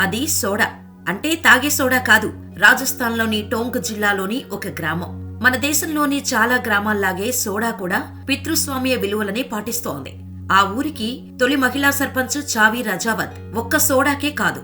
అది సోడా. అంటే తాగే సోడా కాదు రాజస్థాన్లోని టోంక్ జిల్లాలోని ఒక గ్రామం. మన దేశంలోని చాలా గ్రామాల్లాగే సోడా కూడా పితృస్వామ్య విలువలని పాటిస్తోంది. ఆ ఊరికి తొలి మహిళా సర్పంచ్ చావి రజావత్ ఒక్క సోడాకే కాదు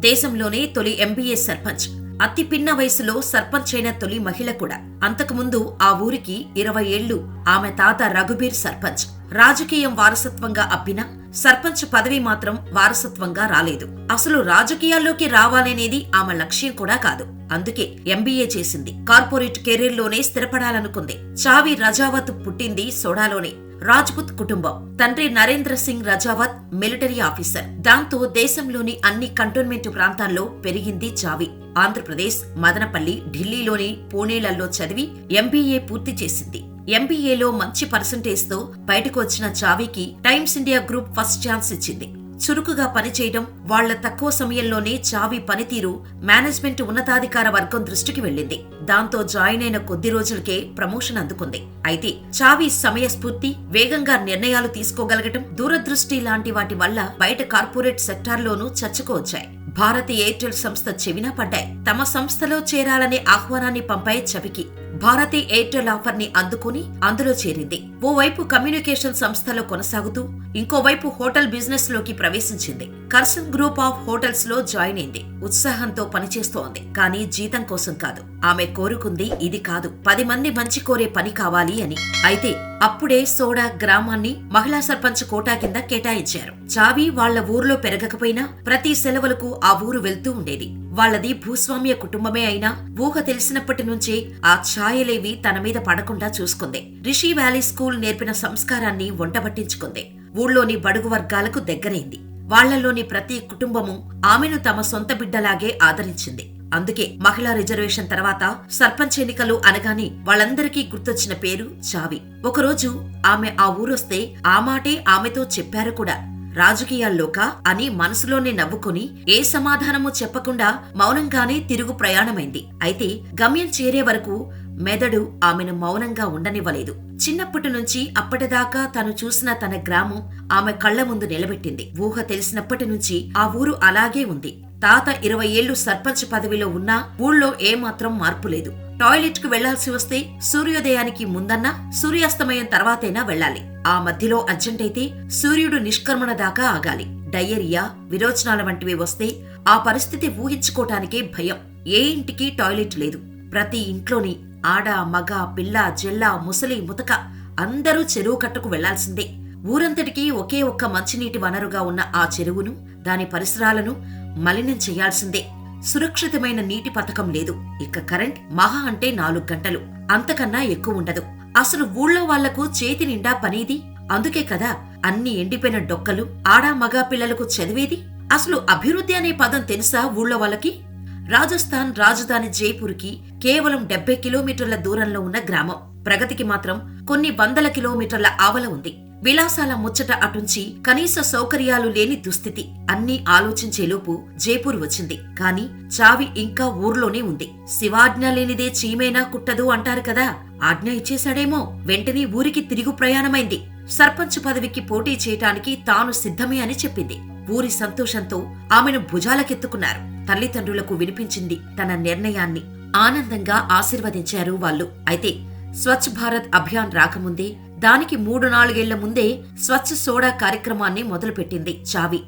దేశంలోనే తొలి ఎంబీఏ సర్పంచ్. అతి పిన్న వయసులో సర్పంచ్ అయిన తొలి మహిళ కూడా. అంతకుముందు ఆ ఊరికి ఇరవై ఏళ్ళు ఆమె తాత రఘుబీర్ సర్పంచ్. రాజకీయం వారసత్వంగా అప్పినా సర్పంచ్ పదవి మాత్రం వారసత్వంగా రాలేదు. అసలు రాజకీయాల్లోకి రావాలనేది ఆమె లక్ష్యం కూడా కాదు. అందుకే ఎంబీఏ చేసింది. కార్పొరేట్ కెరీర్లోనే స్థిరపడాలనుకుంది. చావి రజావత్ పుట్టింది సోడాలోనే. రాజ్పుత్ కుటుంబం. తండ్రి నరేంద్ర సింగ్ రజావత్ మిలిటరీ ఆఫీసర్. దాంతో దేశంలోని అన్ని కంటోన్మెంట్ ప్రాంతాల్లో పెరిగింది చావి. ఆంధ్రప్రదేశ్ మదనపల్లి ఢిల్లీలోని పూణేలలో చదివి ఎంబీఏ పూర్తి చేసింది. ఎంబీఏలో మంచి పర్సంటేజ్తో బయటకు వచ్చిన చావికి times India group first chance ఇచ్చింది. చురుకుగా పనిచేయడం వాళ్ళ తక్కువ సమయంలోనే చావి పనితీరు మేనేజ్మెంట్ ఉన్నతాధికార వర్గం దృష్టికి వెళ్ళింది. దాంతో జాయిన్ అయిన కొద్ది రోజులకే ప్రమోషన్ అందుకుంది. అయితే చావి సమయస్ఫూర్తి వేగంగా నిర్ణయాలు తీసుకోగలగటం దూరదృష్టి లాంటి వాటి వల్ల బయట కార్పొరేట్ సెక్టార్లోనూ చర్చకు వచ్చాయి. భారత ఎయిర్టెల్ సంస్థ చెవినా పడ్డాయి. తమ సంస్థలో చేరాలనే ఆహ్వానాన్ని పంపాయి చవికి. భారతి ఎయిర్టెల్ ఆఫర్ని అందుకుని అందులో చేరింది. ఓవైపు కమ్యూనికేషన్ సంస్థలో కొనసాగుతూ ఇంకోవైపు హోటల్ బిజినెస్లోకి ప్రవేశించింది. కర్సన్ గ్రూప్ ఆఫ్ హోటల్స్లో జాయిన్ అయింది. ఉత్సాహంతో పనిచేస్తోంది. కానీ జీతం కోసం కాదు. ఆమె కోరుకుంది ఇది కాదు. పది మంది మంచి కోరే పని కావాలి అని. అయితే అప్పుడే సోడా గ్రామాన్ని మహిళా సర్పంచ్ కోటా కింద కేటాయించారు. చావి వాళ్ళ ఊర్లో పెరగకపోయినా ప్రతి సెలవులకు ఆ ఊరు వెళ్తూ ఉండేది. వాళ్ళది భూస్వామ్య కుటుంబమే అయినా ఊహ తెలిసినప్పటి నుంచి ఆ ఛాయలేవి తన మీద పడకుండా చూసుకుంది. రిషి వ్యాలీ స్కూల్ నేర్పిన సంస్కారాన్ని వంటబట్టించుకుంది ఊళ్ళోని బడుగు వర్గాలకు దగ్గరైంది. వాళ్ళలోని ప్రతి కుటుంబము ఆమెను తమ సొంత బిడ్డలాగే ఆదరించింది. అందుకే మహిళా రిజర్వేషన్ తర్వాత సర్పంచ్ ఎన్నికలు అనగానే వాళ్ళందరికీ గుర్తొచ్చిన పేరు చావి. ఒకరోజు ఆమె ఆ ఊరొస్తే ఆ మాటే ఆమెతో చెప్పారు కూడా. రాజకీయాల్లోకా అని మనసులోనే నవ్వుకుని ఏ సమాధానమూ చెప్పకుండా మౌనంగానే తిరుగు ప్రయాణమైంది. అయితే గమ్యం చేరే వరకు మెదడు ఆమెను మౌనంగా ఉండనివ్వలేదు. చిన్నప్పటి నుంచి అప్పటిదాకా తను చూసిన తన గ్రామం ఆమె కళ్ళ ముందు నిలబెట్టింది. ఊహ తెలిసినప్పటి నుంచి ఆ ఊరు అలాగే ఉంది. తాత ఇరవై ఏళ్ళు సర్పంచ్ పదవిలో ఉన్నా ఊళ్ళో ఏమాత్రం మార్పు లేదు. టాయిలెట్కు వెళ్ళాల్సి వస్తే సూర్యోదయానికి ముందన్నా సూర్యాస్తమయం తర్వాతైనా వెళ్ళాలి. ఆ మధ్యలో అర్జెంటైతే సూర్యుడు నిష్క్రమణ దాకా ఆగాలి. డయేరియా విరోచనాల వంటివి వస్తే ఆ పరిస్థితి ఊహించుకోటానికే భయం. ఏ ఇంటికి టాయిలెట్ లేదు. ప్రతి ఇంట్లోని ఆడ మగ పిల్ల జెల్ల ముసలి ముతక అందరూ చెరువు కట్టుకు వెళ్ళాల్సిందే. ఊరంతటికీ ఒకే ఒక్క మంచినీటి వనరుగా ఉన్న ఆ చెరువును దాని పరిసరాలను మలినం చేయాల్సిందే. సురక్షితమైన నీటి పథకం లేదు. ఇక కరెంట్ మహా అంటే నాలుగు గంటలు. అంతకన్నా ఎక్కువ ఉండదు. అసలు ఊళ్ళో వాళ్ళకు చేతి నిండా పనిది? అందుకే కదా అన్ని ఎండిపోయిన డొక్కలు ఆడా మగా పిల్లలకు చదివేది? అసలు అభివృద్ధి అనే పదం తెలుసా ఊళ్ళో వాళ్ళకి? రాజస్థాన్ రాజధాని జైపూర్కి కేవలం డెబ్బై కిలోమీటర్ల దూరంలో ఉన్న గ్రామం. ప్రగతికి మాత్రం కొన్ని వందల కిలోమీటర్ల ఆవల ఉంది. విలాసాల ముచ్చట అటుంచి కనీస సౌకర్యాలు లేని దుస్థితి అన్నీ ఆలోచించేలోపు జైపూర్ వచ్చింది. కాని చావి ఇంకా ఊర్లోనే ఉంది. శివాజ్ఞ లేనిదే చీమైనా కుట్టదు అంటారు కదా. ఆజ్ఞ ఇచ్చేశాడేమో. వెంటనే ఊరికి తిరుగు ప్రయాణమైంది. సర్పంచ్ పదవికి పోటీ చేయటానికి తాను సిద్ధమే అని చెప్పింది. ఊరి సంతోషంతో ఆమెను భుజాలకెత్తుకున్నారు. తల్లిదండ్రులకు వినిపించింది తన నిర్ణయాన్ని. ఆనందంగా ఆశీర్వదించారు వాళ్ళు. అయితే స్వచ్ఛ భారత్ అభియాన్ రాకముందే దానికి మూడు నాలుగేళ్ళ ముందే స్వచ్ఛ సోడా కార్యక్రమాన్ని మొదలుపెట్టింది చావి.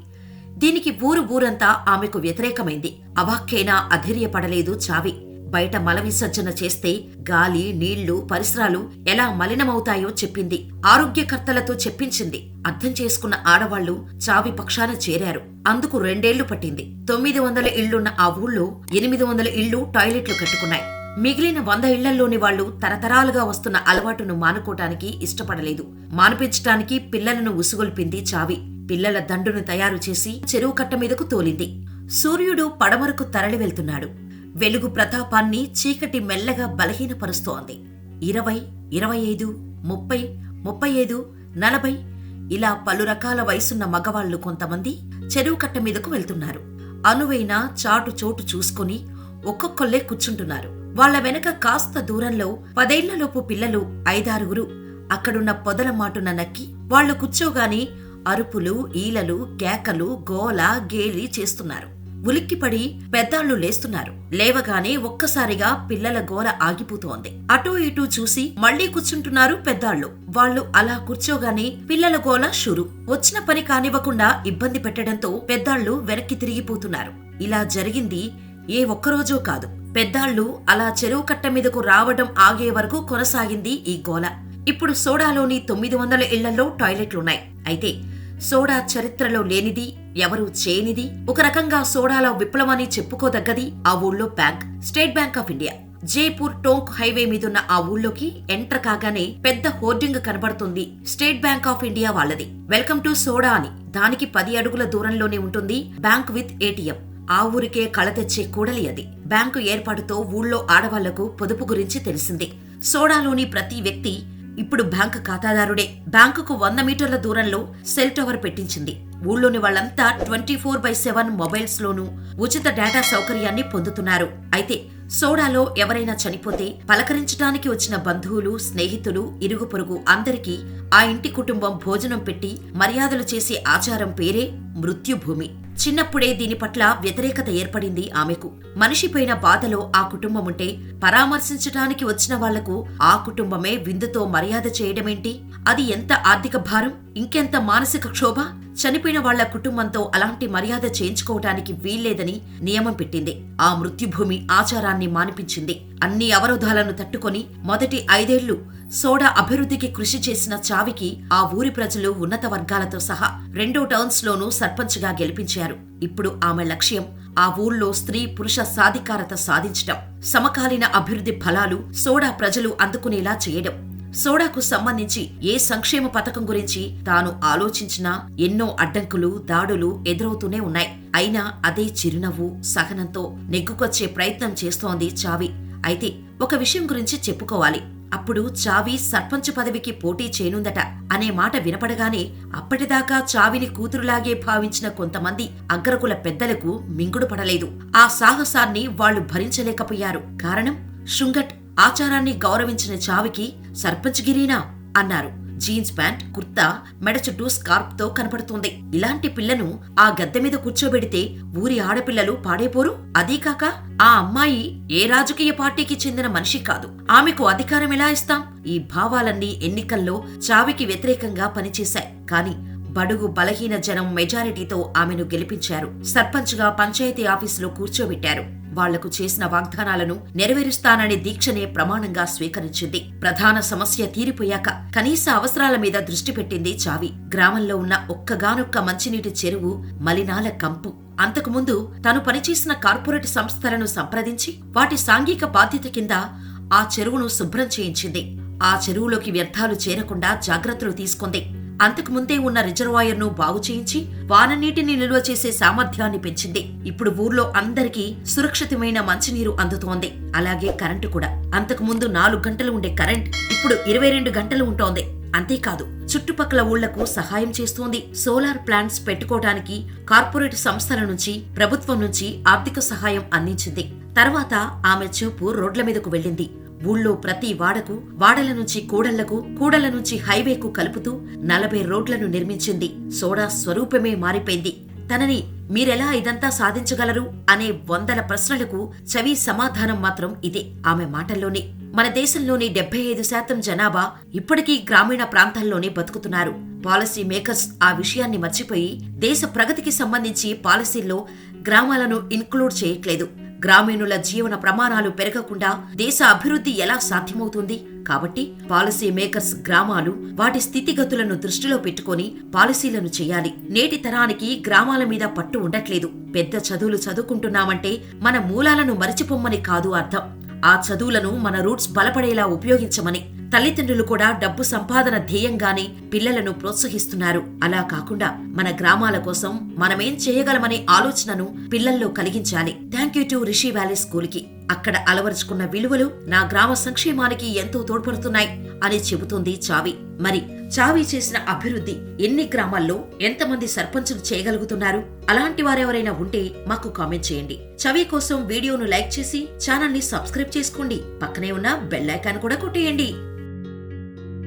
దీనికి ఊరు ఊరంతా ఆమెకు వ్యతిరేకమైంది. అవాక్కైనా అధైర్యపడలేదు చావి. బయట మల విసర్జన చేస్తే గాలి నీళ్ళు పరిసరాలు ఎలా మలినమవుతాయో చెప్పింది. ఆరోగ్యకర్తలతో చెప్పించింది. అర్థం చేసుకున్న ఆడవాళ్ళు చావి పక్షాన చేరారు. అందుకు రెండేళ్ళు పట్టింది. తొమ్మిది వందల ఇళ్ళున్న ఆ ఊళ్ళో ఎనిమిది వందల ఇళ్ళు టాయిలెట్లు కట్టుకున్నాయి. మిగిలిన వంద ఇళ్ళల్లోని వాళ్ళు తరతరాలుగా వస్తున్న అలవాటును మానుకోటానికి ఇష్టపడలేదు. మానిపించటానికి పిల్లలను ఉసుగొల్పింది చావి. పిల్లల దండును తయారు చేసి చెరువు కట్ట మీదకు తోలింది. సూర్యుడు పడమరకు తరలి వెళ్తున్నాడు. వెలుగు ప్రతాపాన్ని చీకటి మెల్లగా బలహీనపరుస్తోంది. ఇరవై ఇరవై ఐదు ముప్పై ముప్పై ఐదు నలభై ఇలా పలు రకాల వయసున్న మగవాళ్ళు కొంతమంది చెరువు కట్ట మీదకు వెళ్తున్నారు. అనువైన చాటు చోటు చూసుకుని ఒక్కొక్కళ్ళే కూర్చుంటున్నారు. వాళ్ళ వెనక కాస్త దూరంలో పదేళ్ళలోపు పిల్లలు ఐదారుగురు. అక్కడున్న పొదల మాటున నక్కి వాళ్ళు కూర్చోగాని అరుపులు ఈలలు కేకలు గోల గేలి చేస్తున్నారు. ఉలిక్కిపడి పెద్దాళ్ళు లేస్తున్నారు. లేవగానే ఒక్కసారిగా పిల్లల గోల ఆగిపోతోంది. అటూ ఇటూ చూసి మళ్ళీ కూర్చుంటున్నారు పెద్దాళ్ళు వాళ్ళు అలా కూర్చోగానే పిల్లల గోల షురు. వచ్చిన పని కానివ్వకుండా ఇబ్బంది పెట్టడంతో పెద్దాళ్ళు వెనక్కి తిరిగిపోతున్నారు. ఇలా జరిగింది ఏ ఒక్కరోజో కాదు. పెద్దాళ్ళు అలా చెరువు కట్ట మీదకు రావడం ఆగే వరకు కొనసాగింది ఈ గోల ఇప్పుడు సోడాలోని తొమ్మిది వందల ఇళ్ళలో టాయిలెట్లున్నాయి. అయితే సోడా చరిత్రలో లేనిది ఎవరూ చేయనిది ఒక రకంగా సోడాల విప్లవాన్ని చెప్పుకోదగ్గది ఆ ఊళ్ళో bank state bank of India. Jaipur Tonk highway మీదున్న ఆ ఊళ్ళోకి ఎంటర్ కాగానే పెద్ద హోర్డింగ్ కనబడుతుంది స్టేట్ బ్యాంక్ ఆఫ్ ఇండియా వాళ్ళది. వెల్కమ్ టు సోడా అని దానికి పది అడుగుల దూరంలోనే ఉంటుంది బ్యాంక్ విత్ ఏటీఎం. ఆ ఊరికే కళ తెచ్చే కూడలి అది. బ్యాంకు ఏర్పాటుతో ఊళ్ళో ఆడవాళ్ళకు పొదుపు గురించి తెలిసింది. సోడాలోని ప్రతి వ్యక్తి ఇప్పుడు బ్యాంకు ఖాతాదారుడే. బ్యాంకుకు వంద మీటర్ల దూరంలో సెల్ టవర్ పెట్టించింది. ఊళ్ళోని వాళ్ళంతా twenty four by seven mobiles లోనూ ఉచిత డేటా సౌకర్యాన్ని పొందుతున్నారు. అయితే సోడాలో ఎవరైనా చనిపోతే పలకరించడానికి వచ్చిన బంధువులు స్నేహితులు ఇరుగు పొరుగు అందరికీ ఆ ఇంటి కుటుంబం భోజనం పెట్టి మర్యాదలు చేసే ఆచారం పేరే మృత్యుభూమి. చిన్నప్పుడే దీని పట్ల వ్యతిరేకత ఏర్పడింది ఆమెకు. మనిషిపోయిన బాధలో ఆ కుటుంబముంటే పరామర్శించటానికి వచ్చిన వాళ్ళకు ఆ కుటుంబమే విందుతో మర్యాద చేయడమేంటి? అది ఎంత ఆర్థిక భారం? ఇంకెంత మానసిక క్షోభ? చనిపోయిన వాళ్ళ కుటుంబంతో అలాంటి మర్యాద చేయించుకోవటానికి వీల్లేదని నియమం పెట్టింది. ఆ మృత్యుభూమి ఆచారాన్ని మానిపించింది. అన్ని అవరోధాలను తట్టుకొని మొదటి ఐదేళ్ళు సోడా అభివృద్ధికి కృషి చేసిన చావికి ఆ ఊరి ప్రజలు ఉన్నత వర్గాలతో సహా రెండో టర్న్స్ లోనూ సర్పంచ్గా గెలిపించారు. ఇప్పుడు ఆమె లక్ష్యం ఆ ఊళ్ళో స్త్రీ పురుష సాధికారత సాధించటం. సమకాలీన అభివృద్ధి ఫలాలు సోడా ప్రజలు అందుకునేలా చేయడం. సోడాకు సంబంధించి ఏ సంక్షేమ పథకం గురించి తాను ఆలోచించినా ఎన్నో అడ్డంకులు దాడులు ఎదురవుతూనే ఉన్నాయి. అయినా అదే చిరునవ్వు సహనంతో నెగ్గుకొచ్చే ప్రయత్నం చేస్తోంది చావి. అయితే ఒక విషయం గురించి చెప్పుకోవాలి. అప్పుడు చావి సర్పంచ్ పదవికి పోటీ చేయనుందట అనే మాట వినపడగానే అప్పటిదాకా చావిని కూతురులాగే భావించిన కొంతమంది అగ్రకుల పెద్దలకు మింగుడు పడలేదు. ఆ సాహసాన్ని వాళ్ళు భరించలేకపోయారు. కారణం శృంగట్ ఆచారాన్ని గౌరవించిన చావికి సర్పంచ్ గిరీనా అన్నారు. జీన్స్ ప్యాంట్ కుర్తా మెడ చుట్టూ స్కార్ప్తో కనపడుతుంది. ఇలాంటి పిల్లను ఆ గద్దె మీద కూర్చోబెడితే ఊరి ఆడపిల్లలు పాడైపోరు? అదీకాక ఆ అమ్మాయి ఏ రాజకీయ పార్టీకి చెందిన మనిషి కాదు. ఆమెకు అధికారం ఎలా ఇస్తాం? ఈ భావాలన్నీ ఎన్నికల్లో చావికి వ్యతిరేకంగా పనిచేశాయి. కాని బడుగు బలహీన జనం మెజారిటీతో ఆమెను గెలిపించారు. సర్పంచ్గా పంచాయతీ ఆఫీసులో కూర్చోబెట్టారు. వాళ్ళకు చేసిన వాగ్దానాలను నెరవేరుస్తాననే దీక్షనే ప్రమాణంగా స్వీకరించింది. ప్రధాన సమస్య తీరిపోయాక కనీస అవసరాల మీద దృష్టి పెట్టింది చావి. గ్రామంలో ఉన్న ఒక్కగానొక్క మంచినీటి చెరువు మలినాల కంపు. అంతకుముందు తను పనిచేసిన కార్పొరేట్ సంస్థలను సంప్రదించి వాటి సాంఘిక బాధ్యత కింద ఆ చెరువును శుభ్రం చేయించింది. ఆ చెరువులోకి వ్యర్థాలు చేరకుండా జాగ్రత్తలు తీసుకుంది. అంతకుముందే ఉన్న రిజర్వాయర్ను బాగు చేయించి వాననీటిని నిల్వ చేసే సామర్థ్యాన్ని పెంచింది. ఇప్పుడు ఊర్లో అందరికీ సురక్షితమైన మంచినీరు అందుతోంది. అలాగే కరెంటు కూడా. అంతకుముందు నాలుగు గంటలు ఉండే కరెంట్ ఇప్పుడు ఇరవై రెండు గంటలు ఉంటోంది. అంతేకాదు చుట్టుపక్కల ఊళ్ళకు సహాయం చేస్తోంది సోలార్ ప్లాంట్స్ పెట్టుకోవడానికి కార్పొరేట్ సంస్థల నుంచి ప్రభుత్వం నుంచి ఆర్థిక సహాయం అందించింది. తర్వాత ఆమె చూపు రోడ్ల మీదకు వెళ్ళింది. ఊళ్ళో ప్రతి వాడకు వాడల నుంచి కూడళ్ళకు కూడల నుంచి హైవేకు కలుపుతూ నలభై రోడ్లను నిర్మించింది. సోడా స్వరూపమే మారిపోయింది. తనని మీరెలా ఇదంతా సాధించగలరు అనే వందల ప్రశ్నలకు చవి సమాధానం మాత్రం ఇదే. ఆమె మాటల్లోనే మన దేశంలోని డెబ్బై ఐదు శాతం జనాభా ఇప్పటికీ గ్రామీణ ప్రాంతాల్లోనే బతుకుతున్నారు. పాలసీ మేకర్స్ ఆ విషయాన్ని మర్చిపోయి దేశ ప్రగతికి సంబంధించి పాలసీల్లో గ్రామాలను ఇన్క్లూడ్ చేయట్లేదు. గ్రామీణుల జీవన ప్రమాణాలు పెరగకుండా దేశ అభివృద్ధి ఎలా సాధ్యమవుతుంది? కాబట్టి పాలసీ మేకర్స్ గ్రామాలు వాటి స్థితిగతులను దృష్టిలో పెట్టుకొని పాలసీలను చేయాలి. నేటి తరానికి గ్రామాల మీద పట్టు ఉండట్లేదు. పెద్ద చదువులు చదువుకుంటున్నామంటే మన మూలాలను మరిచిపోమ్మని కాదు అర్థం. ఆ చదువులను మన రూట్స్ బలపడేలా ఉపయోగించమని తల్లిదండ్రులు కూడా డబ్బు సంపాదన ధ్యేయంగానే పిల్లలను ప్రోత్సహిస్తున్నారు. అలా కాకుండా మన గ్రామాల కోసం మనమేం చేయగలమనే ఆలోచనను పిల్లల్లో కలిగించాలి. Thank you to Rishi valley స్కూల్కి అక్కడ అలవరుచుకున్న విలువలు నా గ్రామ సంక్షేమానికి ఎంతో తోడ్పడుతున్నాయి అని చెబుతోంది చావి. మరి చావి చేసిన అభివృద్ధి ఎన్ని గ్రామాల్లో ఎంతమంది సర్పంచులు చేయగలుగుతున్నారు? అలాంటి వారెవరైనా ఉంటే మాకు కామెంట్ చేయండి. చవి కోసం వీడియోను లైక్ చేసి ఛానల్ని సబ్స్క్రైబ్ చేసుకోండి. పక్కనే ఉన్న బెల్ ఐకాన్ కూడా కొట్టేయండి.